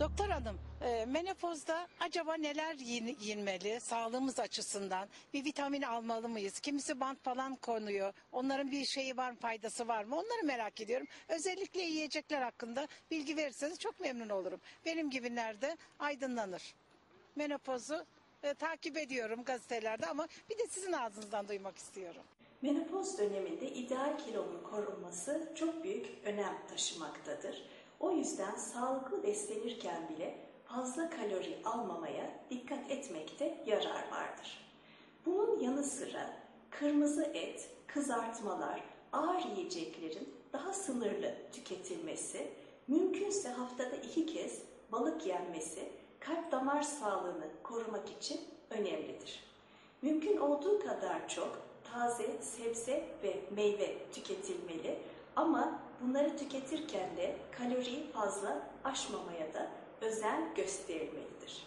Doktor hanım, e, menopozda acaba neler yiyin- yenmeli sağlığımız açısından? Bir vitamin almalı mıyız? Kimisi bant falan konuyor. Onların bir şeyi var mı, faydası var mı? Onları merak ediyorum. Özellikle yiyecekler hakkında bilgi verirseniz çok memnun olurum. Benim gibilerde aydınlanır. Menopozu e, takip ediyorum gazetelerde ama bir de sizin ağzınızdan duymak istiyorum. Menopoz döneminde ideal kilonun korunması çok büyük önem taşımaktadır. O yüzden sağlıklı beslenirken bile fazla kalori almamaya dikkat etmekte yarar vardır. Bunun yanı sıra kırmızı et, kızartmalar, ağır yiyeceklerin daha sınırlı tüketilmesi, mümkünse haftada iki kez balık yenmesi kalp damar sağlığını korumak için önemlidir. Mümkün olduğu kadar çok taze sebze ve meyve tüketilmeli ama bunları tüketirken de kaloriyi fazla aşmamaya da özen gösterilmelidir.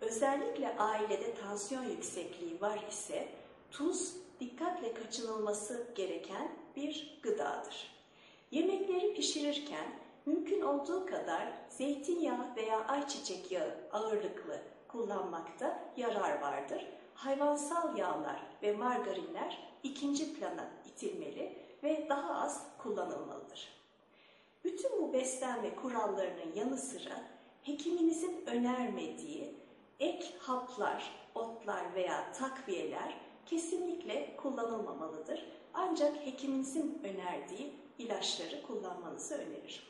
Özellikle ailede tansiyon yüksekliği var ise tuz dikkatle kaçınılması gereken bir gıdadır. Yemekleri pişirirken mümkün olduğu kadar zeytinyağı veya ayçiçek yağı ağırlıklı kullanmakta yarar vardır. Hayvansal yağlar ve margarinler ikinci plana itilmeli ve daha az kullanılmalıdır. Bütün bu beslenme kurallarının yanı sıra hekiminizin önermediği ek haplar, otlar veya takviyeler kesinlikle kullanılmamalıdır. Ancak hekiminizin önerdiği ilaçları kullanmanızı öneririm.